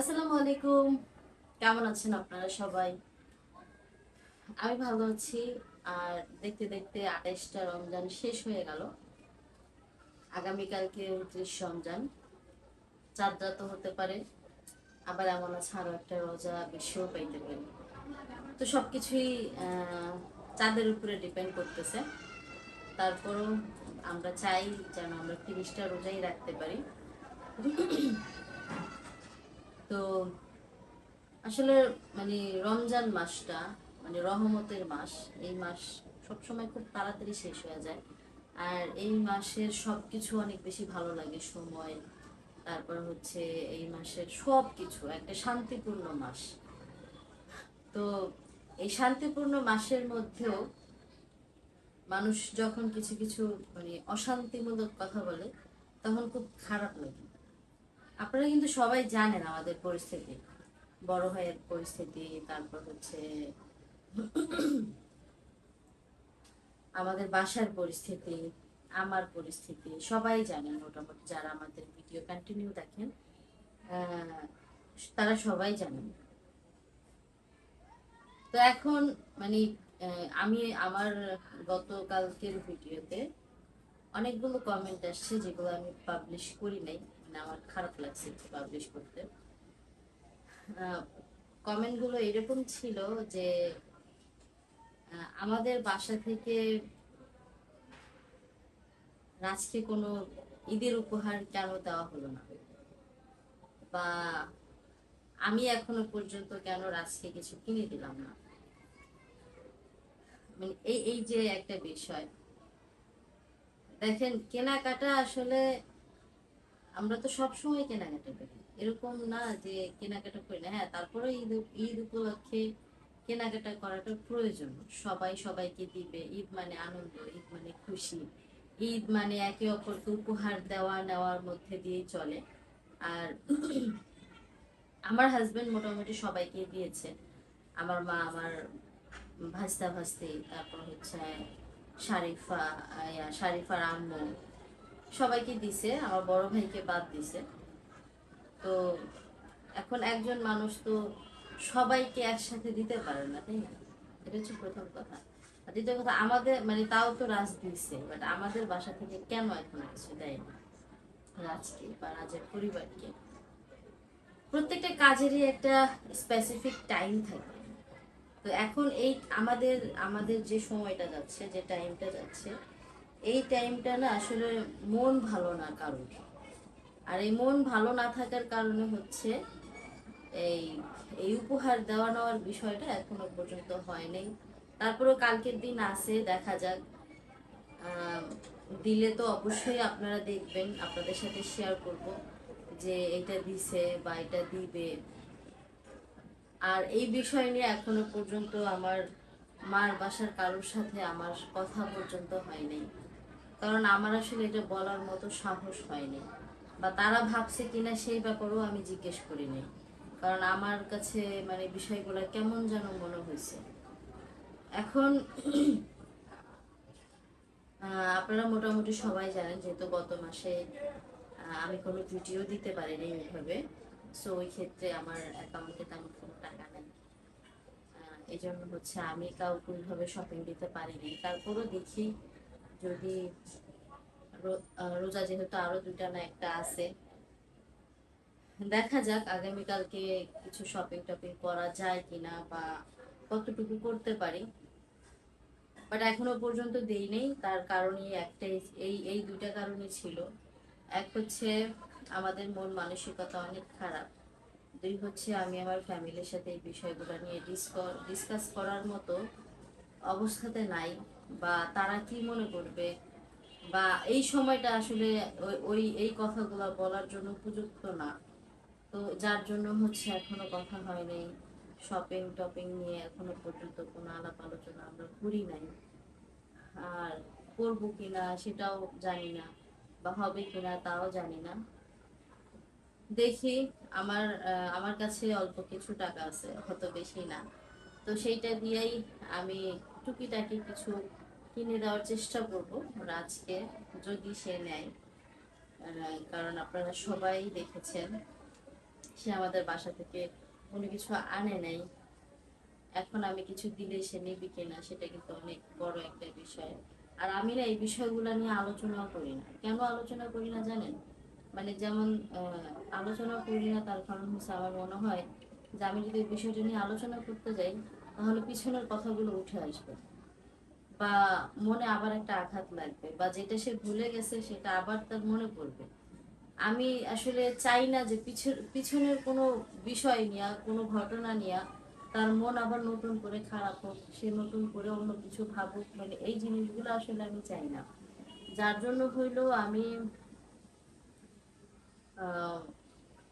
আসসালামু আলাইকুম। কেমন আছেন আপনারা সবাই? আমি ভালো আছি। আর দেখতে দেখতে আঠাইশটা রমজান শেষ হয়ে গেল। আগামীকালকে উনত্রিশ রমজান। চাঁদ রাত হতে পারে। আবার এমন আছে আরও একটা রোজা বেশিও পাইতে পারি। তো সবকিছুই আহ, চাঁদের উপরে ডিপেন্ড করতেছে। তারপরও আমরা চাই যেন আমরা তিরিশটা রোজাই রাখতে পারি। তো আসলে মানে রমজান মাসটা মানে রহমতের মাস, এই মাস সবসময় খুব তাড়াতাড়ি শেষ হয়ে যায়। আর এই মাসের সবকিছু অনেক বেশি ভালো লাগে, সময়, তারপর হচ্ছে এই মাসের সব কিছু একটা শান্তিপূর্ণ মাস। তো এই শান্তিপূর্ণ মাসের মধ্যেও মানুষ যখন কিছু কিছু মানে অশান্তিমূলক কথা বলে, তখন খুব খারাপ লাগে। আপনারা কিন্তু সবাই জানেন আমাদের পরিস্থিতি। বড় ভাইয়ের পরিস্থিতি, তারপর হচ্ছে আমাদের বাসার পরিস্থিতি, আমার পরিস্থিতি, সবাই জানেন মোটামুটি যারা আমাদের ভিডিও কন্টিনিউ দেখেন তারা সবাই জানেন। তো এখন মানে আমি আমার গতকালকের ভিডিওতে অনেকগুলো কমেন্ট আসছে যেগুলো আমি পাবলিশ করি নাই। মানে আমার খারাপ লাগছে পাবলিশ করতে। কমেন্টগুলো এরকম ছিল যে আমাদের বাসা থেকে রাজকে কোনো ঈদের উপহার কেন দেওয়া হলো না? বা আমি এখনও পর্যন্ত কেন রাজকে কিছু কিনে দিলাম না? মানে এই এই যে একটা বিষয়। দেখেন, কেনাকাটা আসলে আমরা তো সবসময় কেনাকাটা করি। এরকম না যে কেনাকাটা করি না। হ্যাঁ তারপরে ঈদ ঈদ উপলক্ষে কেনাকাটা করাটা প্রয়োজন। সবাই সবাইকে দিবে। ঈদ মানে আনন্দ, ঈদ মানে খুশি। ঈদ মানে একে অপরকে উপহার দেওয়া, নেওয়ার মধ্যে দিয়েই চলে। আর আমার হাজব্যান্ড মোটামুটি সবাইকে দিয়েছে। আমার মা, আমার ভাস্তা ভাস্তি, তারপর হচ্ছে শারিফা শারিফার আম্মু। সবাইকে দিছে, আমার বড় ভাইকে বাদ দিছে। তো এখন একজন মানুষ তো সবাইকে একসাথে দিতে পারে না, তাই না? এটা হচ্ছে প্রথম কথা। আর দ্বিতীয় কথা, আমাদের মানে তাও তো রাজ দিচ্ছে বাট আমাদের বাসা থেকে কেন এখন কিছু দেয় না রাজকে বা রাজের পরিবারকে। প্রত্যেকটা কাজেরই একটা স্পেসিফিক টাইম থাকে। তো এখন এই আমাদের আমাদের যে সময়টা যাচ্ছে, যে টাইমটা যাচ্ছে এই টাইমটা না আসলে মন ভালো না কারণ আর এই মন ভালো না থাকার কারণে হচ্ছে এই এই উপহার দেওয়া নেওয়ার বিষয়টা এখনও পর্যন্ত হয় নাই। তারপরেও কালকের দিন আসে দেখা যাক। দিলে তো অবশ্যই আপনারা দেখবেন, আপনাদের সাথে শেয়ার করব যে এটা দিছে বা এটা দিবে। আর এই বিষয় নিয়ে এখনও পর্যন্ত আমার মার বাসার কারোর সাথে আমার কথা পর্যন্ত হয়নি কারণ আমার আসলে এটা বলার মতো সাহস হয়নি। বা তারা ভাবছে কিনা সেই ব্যাপারেও আমি জিজ্ঞেস করিনি। কারণ আমার কাছে মানে বিষয়গুলো কেমন যেন মনে হয়েছে। এখন আপনারা মোটামুটি সবাই জানেন যেহেতু গত মাসে আমি কোনো ভিডিও দিতে পারিনি এইভাবে সো ওই ক্ষেত্রে আমার অ্যাকাউন্টে তেমন কোনো টাকা নেই। এই জন্য হচ্ছে আমি কাউকে ওইভাবে শপিং দিতে পারিনি। তারপরও দেখি যদি রোজা যেহেতু আরও দুইটা না একটা আছে, দেখা যাক আগামীকালকে কিছু শপিং টপিং করা যায় কিনা বা কতটুকু করতে পারি। বাট এখনও পর্যন্ত দেই নেই, তার কারণই একটাই, এই এই দুইটা কারণই ছিল। এক হচ্ছে আমাদের মন মানসিকতা অনেক খারাপ। দুই হচ্ছে আমি আমার ফ্যামিলির সাথে এই বিষয়গুলো নিয়ে ডিসকাস করার মতো অবস্থাতে নাই। বা তারা কি মনে করবে? বা এই সময়টা আসলে ওই- এই কথাগুলো বলার জন্য উপযুক্ত না। তো যার জন্য হচ্ছে এখনও কথা হয় নাই। শপিং টপিং নিয়ে এখনও পর্যন্ত কোনো আলাপ আলোচনা আমরা করি নাই। আর করব কিনা সেটাও জানি না বা হবে কিনা তাও জানি না। দেখি, আমার আমার কাছে অল্প কিছু টাকা আছে অত বেশি না। তো সেইটা দিয়েই আমি টুকিটাকি কিছু কিনে দেওয়ার চেষ্টা করব। রাজকে যদি সে নেয় কারণ আপনারা সবাই দেখেছেন, সে আমাদের বাসা থেকে কোনো কিছু আনে নাই। এখন আমি কিছু দিলে সে নিবি কিনা, সেটা কিন্তু অনেক বড় একটা বিষয়। আর আমি না এই বিষয়গুলো নিয়ে আলোচনাও করি না। কেন আলোচনা করি না জানেন? মানে যেমন আলোচনা করি না, তার কারণ হচ্ছে আমার মনে হয় যে আমি যদি এই বিষয়টা নিয়ে আলোচনা করতে যাই তাহলে পিছনের কথাগুলো উঠে আসবে। বা মনে আবার একটা আঘাত লাগবে, বা যেটা সে ভুলে গেছে সেটা আবার তার মনে পড়বে। আমি আসলে চাই না যে পিছন- পিছনের কোনো বিষয় নিয়ে, কোনো ঘটনা নিয়ে তার মন আবার নতুন করে খারাপ হোক, সে নতুন করে অন্য কিছু ভাবুক মানে এই জিনিসগুলো আসলে আমি চাই না। যার জন্য হইল আমি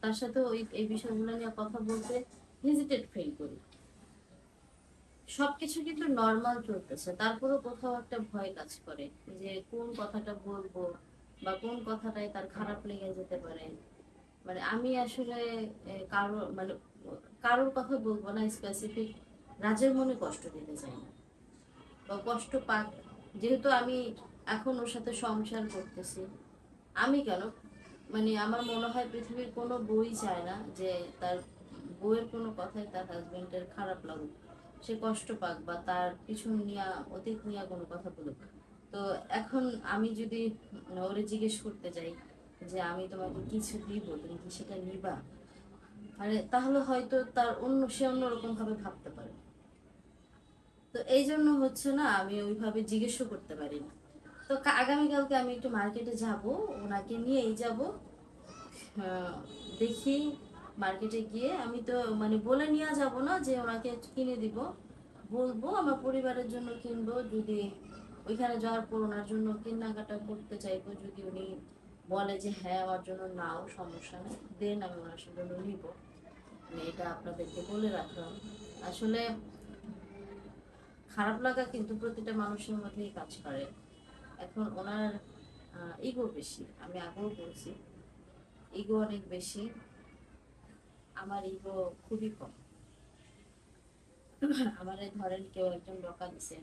তার সাথে ওই এই বিষয়গুলো নিয়ে কথা বলতে হেজিটেট ফিল করি। সবকিছু কিন্তু নর্মাল চলতেছে। তারপরেও কোথাও একটা ভয় কাজ করে যে কোন কথাটা বলব বা কোন কথাটাই তার খারাপ লেগে যেতে পারে। মানে আমি আসলে কারও মানে কারোর কথা বলব না স্পেসিফিক রাজের মনে কষ্ট দিতে চাই না। বা কষ্ট পাক, যেহেতু আমি এখন ওর সাথে সংসার করতেছি, আমি কেন? মানে আমার মনে হয় পৃথিবীর কোনো বই চায় না যে তার বইয়ের কোনো কথাই তার হাজবেন্ডের খারাপ লাগুক। সে কষ্ট পাক বা তার পিছন নিয়ে, অতীত নিয়ে কোনো কথা বলুক। তো এখন আমি যদি ওরে জিজ্ঞেস করতে যাই যে আমি তোমাকে কিছু দিব, তুমি কি সেটা নিবা? মানে তাহলে হয়তো তার অন্য, সে অন্যরকম ভাবে ভাবতে পারে। তো এই জন্য হচ্ছে না, আমি ওইভাবে জিজ্ঞেসও করতে পারি না তো আগামীকালকে আমি একটু মার্কেটে যাব, ওনাকে নিয়েই যাব। দেখি মার্কেটে গিয়ে আমি তো মানে বলে নিয়ে যাব না যে ওনাকে কিনে দিব। বলব আমার পরিবারের জন্য কিনবো, যদি ওইখানে যাওয়ার পর ওনার জন্য কেনাকাটা করতে চাইব, যদি উনি বলে যে হ্যাঁ আমার জন্য নাও, সমস্যা নেই, দেন আমি ওনার জন্য নিব। মানে এটা আপনাদেরকে বলে রাখলাম। আসলে খারাপ লাগা কিন্তু প্রতিটা মানুষের মধ্যেই কাজ করে। এখন ওনার ইগো বেশি, আমি আগেও বলছি ইগো অনেক বেশি। আমার ইগো খুবই কম। আমার ধরেন কেউ একজন বকা দিছে।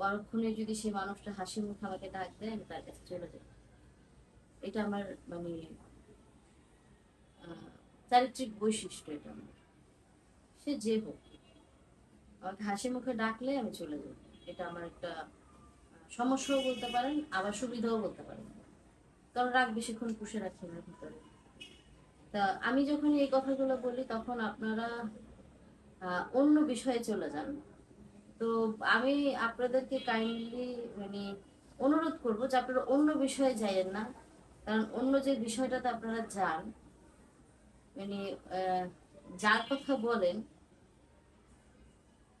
পরক্ষণে যদি সেই মানুষটা হাসি মুখে আমাকে ডাক দেয়, আমি তার কাছে চলে যাই। এটা আমার মানে চারিত্রিক বৈশিষ্ট্য এটা আমার। সে যে হোক, আমাকে হাসি মুখে ডাকলে আমি চলে যাই। এটা আমার একটা সমস্যাও বলতে পারেন, আবার সুবিধাও বলতে পারেন। কারণ রাগ বেশিক্ষণ পুষে রাখি না ভিতরে। তা আমি যখন এই কথাগুলো বলি, তখন আপনারা অন্য বিষয়ে চলে যান। তো আমি আপনাদেরকে কাইন্ডলি মানে অনুরোধ করব যে আপনারা অন্য বিষয়ে যাইয়েন না। কারণ অন্য যে বিষয়টাতে আপনারা যান মানে যার কথা বলেন,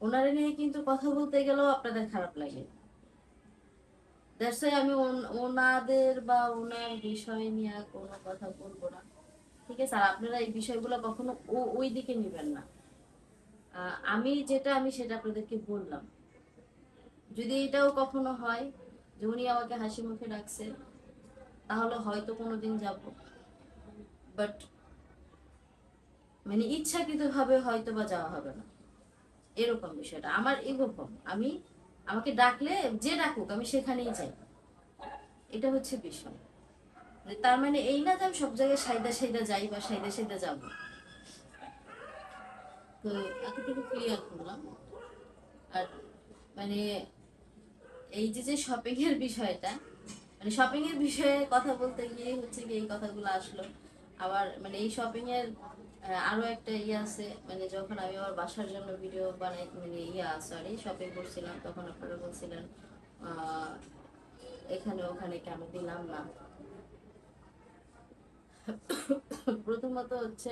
ওনারা নিয়ে কিন্তু কথা বলতে গেলেও আপনাদের খারাপ লাগে। দ্যাটস আমি ওনাদের বা ওনার বিষয় নিয়ে কোনো কথা বলব না। ঠিক আছে? আর আপনারা এই বিষয়গুলো কখনো ওই দিকে নেবেন না। আমি যেটা, আমি সেটা আপনাদেরকে বললাম। যদি এটাও কখনো হয় যে উনি আমাকে হাসি মুখে ডাকছে, তাহলে হয়তো কোনোদিন যাব। বাট মানে ইচ্ছাকৃতভাবে হয়তো বা যাওয়া হবে না। এরকম বিষয়টা। আমার এরকম আমি, আমাকে ডাকলে যে ডাকুক, আমি সেখানেই যাই। এটা হচ্ছে বিষয়। তার মানে এই না যে আমি সব জায়গায় সাইদা সাইদা যাই বা সাইদা সাইদা যাব। তো এতটুকু ক্লিয়ার করলাম। আর মানে এই যে যে শপিং এর বিষয়টা মানে শপিং এর বিষয়ে কথা বলতে গিয়ে হচ্ছে কি এই কথাগুলো আসলো। আবার মানে এই শপিং এর আরও একটা ইয়ে আছে মানে যখন আমি আমার বাসার জন্য ভিডিও বানাই মানে ইয়া সরি শপিং করছিলাম, তখন আপনারা বলছিলেন এখানে ওখানে কেন দিলাম না। প্রথমত হচ্ছে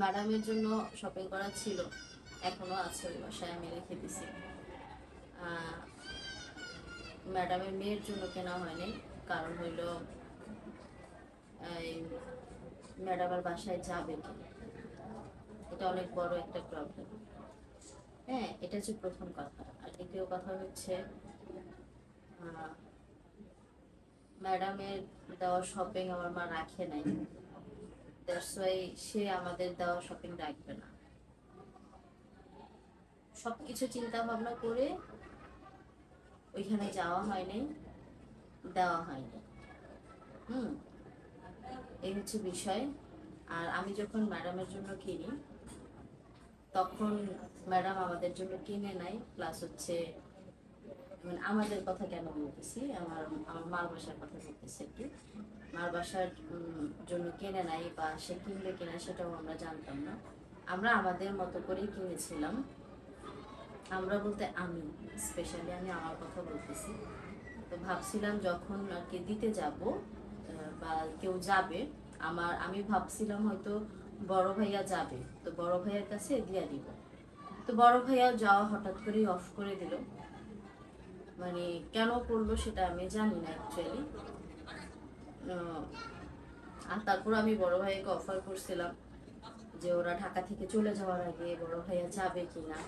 ম্যাডামের জন্য শপিং করা ছিল। এখনও আছে ওই বাসায়, আমি রেখে দিছি। ম্যাডামের মেয়ের জন্য কেনা হয়নি। কারণ হইল, এই ম্যাডামের বাসায় যাবে কি? এটা অনেক বড় একটা প্রবলেম হ্যাঁ এটা হচ্ছে প্রথম কথা। আর দ্বিতীয় কথা হচ্ছে ম্যাডামের দেওয়া শপিং আমার মা রাখে নাই। দ্যাটস ওয়াই সে আমাদের দেওয়া শপিং রাখবে না। সবকিছু চিন্তা ভাবনা করে ওইখানে যাওয়া হয়নি, দেওয়া হয়নি। হুম, এই হচ্ছে বিষয়। আর আমি যখন ম্যাডামের জন্য কিনি, তখন ম্যাডাম আমাদের জন্য কিনে নাই প্লাস হচ্ছে মানে আমাদের কথা কেন বলতেছি? আমার আমার মার বাসার কথা বলতেছি একটু। মার বাসার জন্য কিনে নাই বা সে কিনবে কিনা সেটাও আমরা জানতাম না। আমরা আমাদের মতো করেই কিনেছিলাম। আমরা বলতে আমি স্পেশালি আমি আমার কথা বলতেছি। তো ভাবছিলাম যখন আর কি দিতে যাব বা কেউ যাবে, আমার, আমি ভাবছিলাম হয়তো বড় ভাইয়া যাবে। তো বড় ভাইয়ার কাছে দিয়ে দিব। তো বড় ভাইয়া যাওয়া হঠাৎ করেই অফ করে দিল। মানে কেন করল সেটা আমি জানি না অ্যাকচুয়ালি আর তারপর আমি বড় ভাইকে অফার করছিলাম যে ওরা ঢাকা থেকে চলে যাওয়ার আগে বড় ভাইয়া যাবে কিনা।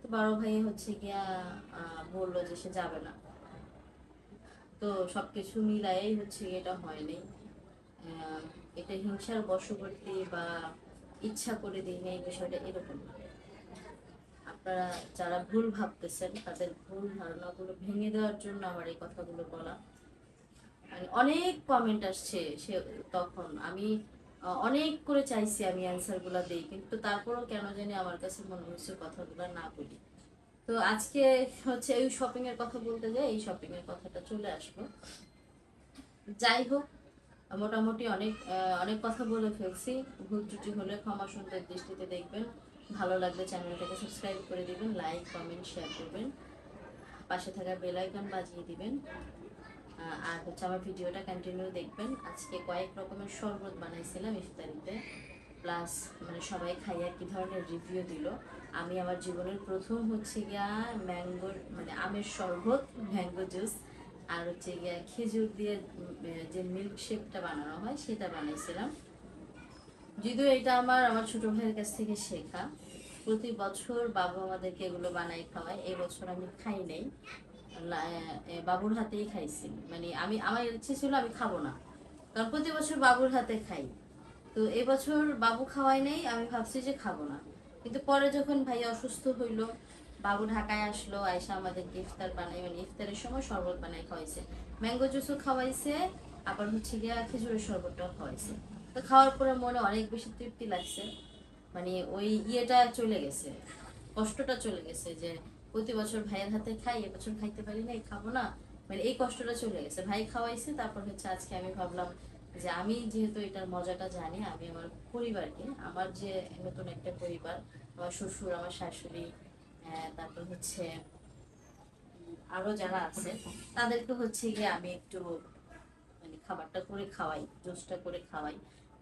তো বড় ভাই হচ্ছে গিয়া বলল যে সে যাবে না। তো সবকিছু মিলাই হচ্ছে গিয়ে এটা হয়নি। এটা হিংসার বশবর্তী বা ইচ্ছা করে দিই না এই বিষয়টা এরকম না। আপনারা যারা ভুল ভাবতেছেন, তাদের ভুল ধারণাগুলো ভেঙে দেওয়ার জন্য আমার এই কথাগুলো বলা। মানে অনেক কমেন্ট আসছে সে তখন। আমি অনেক করে চাইছি আমি অ্যান্সারগুলা দিই, কিন্তু তারপরেও কেন জানি আমার কাছে মনে হচ্ছে কথাগুলো না বলি। তো আজকে হচ্ছে এই শপিং এর কথা বলতে যাই, এই শপিং এর কথাটা চলে আসব। যাই হোক, মোটামুটি অনেক অনেক কথা বলে ফেলছি। ভুল ত্রুটি হলে ক্ষমা সুন্দর দৃষ্টিতে দেখবেন। ভালো লাগলে চ্যানেলটাকে সাবস্ক্রাইব করে দিবেন লাইক কমেন্ট শেয়ার করবেন। পাশে থাকা বেল আইকন বাজিয়ে দিবেন। আর হচ্ছে আমার ভিডিওটা কন্টিনিউ দেখবেন। আজকে কয়েক রকমের শরবত বানাইছিলাম ইফতারিতে প্লাস মানে সবাই খাইয়া কি ধরনের রিভিউ দিল। আমি আমার জীবনের প্রথম হচ্ছে গিয়া ম্যাঙ্গোর মানে আমের শরবত ম্যাঙ্গো জুস আর হচ্ছে গিয়া খেজুর দিয়ে যে মিল্ক শেকটা বানানো হয়, সেটা বানাইছিলাম। যদিও এটা আমার আমার ছোট ভাইয়ের কাছ থেকে শেখা। প্রতি বছর বাবু আমাদেরকে এগুলো বানাই খাওয়ায়। এই বছর আমি খাই নাই। বাবুর হাতেই খাইছি। মানে আমি, আমার ইচ্ছে ছিল আমি খাব না। কারণ প্রতি বছর বাবুর হাতে খাই। তো এবছর বাবু খাওয়াই নাই, আমি ভাবছি যে খাব না। কিন্তু পরে যখন ভাই অসুস্থ হইল বাবু ঢাকায় আসলো আয়সা আমাদেরকে ইফতার বানাই মানে ইফতারের সময় শরবত বানাই খাওয়াইছে। ম্যাঙ্গো জুসও খাওয়াইছে, আবার হচ্ছে গিয়া খেজুরের শরবতটাও খাওয়াইছে। খাওয়ার পরে মনে অনেক বেশি তৃপ্তি লাগছে। মানে ওই ইয়েটা চলে গেছে, কষ্টটা চলে গেছে যে প্রতি বছর ভাইয়ের হাতে খাই এবছর খাইতে পারি না খাব না। মানে এই কষ্টটা চলে গেছে। ভাই খাওয়াইছে, তারপর হচ্ছে আজকে আমি ভাবলাম যে আমি যেহেতু এটার মজাটা জানি, আমি আমার পরিবারকে, আমার যে নতুন একটা পরিবার, আমার শ্বশুর, আমার শাশুড়ি তারপর হচ্ছে আরও যারা আছে, তাদেরকে হচ্ছে গিয়ে আমি একটু মানে খাবারটা করে খাওয়াই, জুসটা করে খাওয়াই।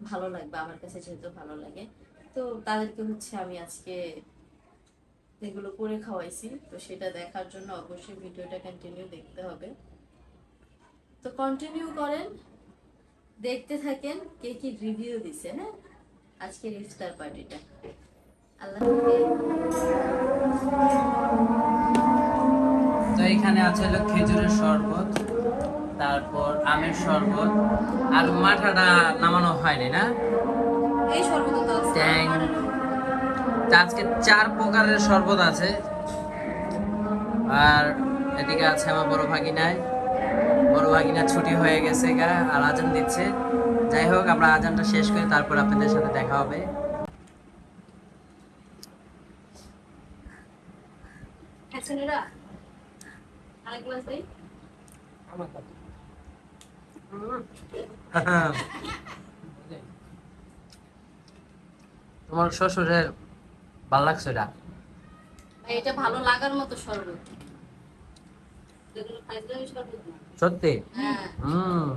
ভালো লাগবে, আমার কাছে যেহেতু ভালো লাগে। তো তাদেরকে হচ্ছে আমি আজকে এগুলো করে খাওয়াইছি। তো সেটা দেখার জন্য অবশ্যই ভিডিওটা কন্টিনিউ দেখতে হবে। তো কন্টিনিউ করেন, দেখতে থাকেন কে কি রিভিউ দিছে হ্যাঁ? আজকের ইফতার পার্টিটা। আল্লাহ। তো এখানে আছে হলো খেজুরের শরবত। তারপর আমের শরবত আর মাঠাটা নামানো হয়নি না? এই শরবত তো ট্যাং। আজকে চার প্রকারের শরবত আছে। আর এদিকে আছে আমার বড় ভাগিনায় বড় ভাগিনা ছুটি হয়ে গেছে গা আর আজান দিচ্ছে। যাই হোক আমরা আজানটা শেষ করে তারপর আপনাদের সাথে দেখা হবে। আচ্ছা, নীরা, আরেক গ্লাস দেই? তোমার শ্বশুরের ভালো লাগছে এটা এটা ভালো লাগার মতো শরবত। সত্যি? হ্যাঁ। হুম।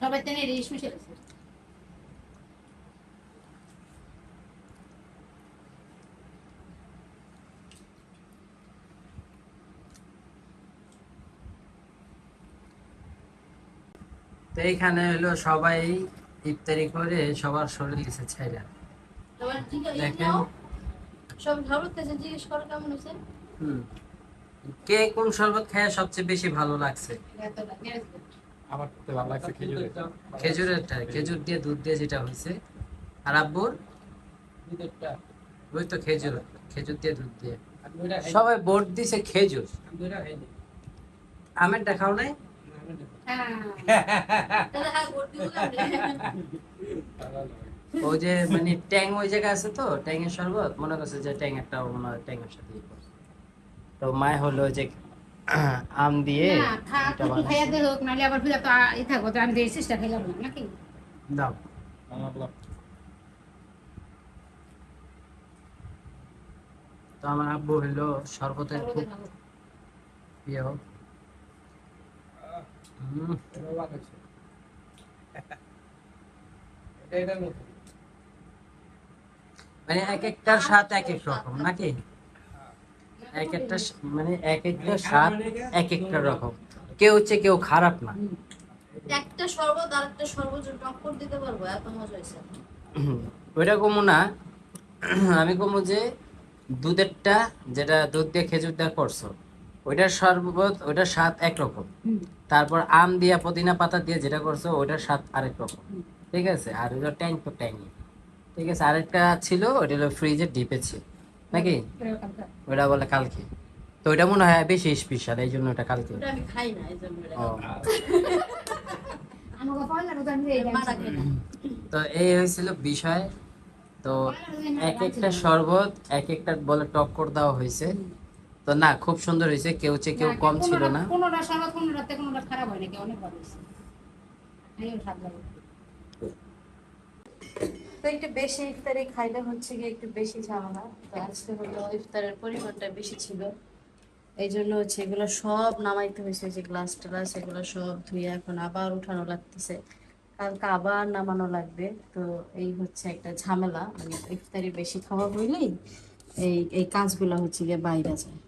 সবাই তেনে রেশ মিশে গেছে তো এইখানে হলো সবাই ইফতারি করে সবার শরীর দিছে ছাইরা। তোমার ঠিক আছে দেখেন। সব ভালো জিজ্ঞেস করো কেমন হয়েছে? হুম। কে কোন শরবত খেয়ে সবচেয়ে বেশি ভালো লাগছে। আমার তো ভালো লাগছে খেজুরের। খেজুরেরটা খেজুর দিয়ে দুধ দিয়ে যেটা হয়েছে। আর আব্বুর? দুধেরটা। ওই তো খেজুর খেজুর দিয়ে দুধ দিয়ে। সবাই ভোট দিছে খেজুর। আমের দেখাও নাই? হ্যাঁ যে মানে ট্যাং ওই জায়গায় আছে তো শরবত? মনে করছে যে ট্যাং একটা মনে হয় সাথে ইয়ে তো মায় হলো যে আম দিয়ে। খাইয়া দে হোক নাহলে আবার ফিরে তো ই থাকব তো আমি দিয়ে চেষ্টা খাইলাম নাকি? দাও। তো আমার আব্বু হলো শরবতের খুব প্রিয় হুম, এটা এটার মতো মানে এক একটার স্বাদ এক এক রকম নাকি? এক একটা মানে এক একটা স্বাদ এক একটা রকম। কেউ হচ্ছে কেউ খারাপ না। একটা শরবত আর একটা শরবত টক্কর দিতে পারব এত মজা হয়েছে। ওইটা কমু না। আমি কমু যে দুধেরটা যেটা দুধ দিয়ে খেজুর দিয়ে করছ ওইটার শরবত ওইটার স্বাদ একরকম। তারপর আম দিয়া পুদিনা পাতা দিয়ে যেটা করছ ওইটার স্বাদ আরেক রকম। ঠিক আছে? আর ওইটা ট্যাং তো ট্যাংই ঠিক আছে? আরেকটা ছিল ওইটা হলো ফ্রিজের ডিপে ছিল। নাকি? ওইটা বলে কালকে। তো ওইটা মনে হয় বেশি স্পেশাল এই জন্য ওটা কালকে। ওটা তো এই হয়েছিল বিষয়। তো এক একটা শরবত এক একটা বলে টক্কর দেওয়া হয়েছে। তো না খুব সুন্দর হয়েছে কেউ চেয়ে কেউ কম ছিল না। কোনোটা শরবত কোনোটাতে কোনোটা খারাপ হয় নাকি অনেক ভালো হয়েছে। তো একটু বেশি ইফতারি খাইলে হচ্ছে গিয়ে একটু বেশি ঝামেলা। তো আজকে হলো ইফতারের পরিমাণটা বেশি ছিল। এই জন্য হচ্ছে এগুলো সব নামাইতে হয়েছে যে গ্লাস টালাস এগুলো সব ধুয়ে এখন আবার উঠানো লাগতেছে। কালকে আবার নামানো লাগবে। তো এই হচ্ছে একটা ঝামেলা মানে ইফতারি বেশি খাওয়া হইলেই এই এই কাজগুলো হচ্ছে গিয়ে বাইরে যায়।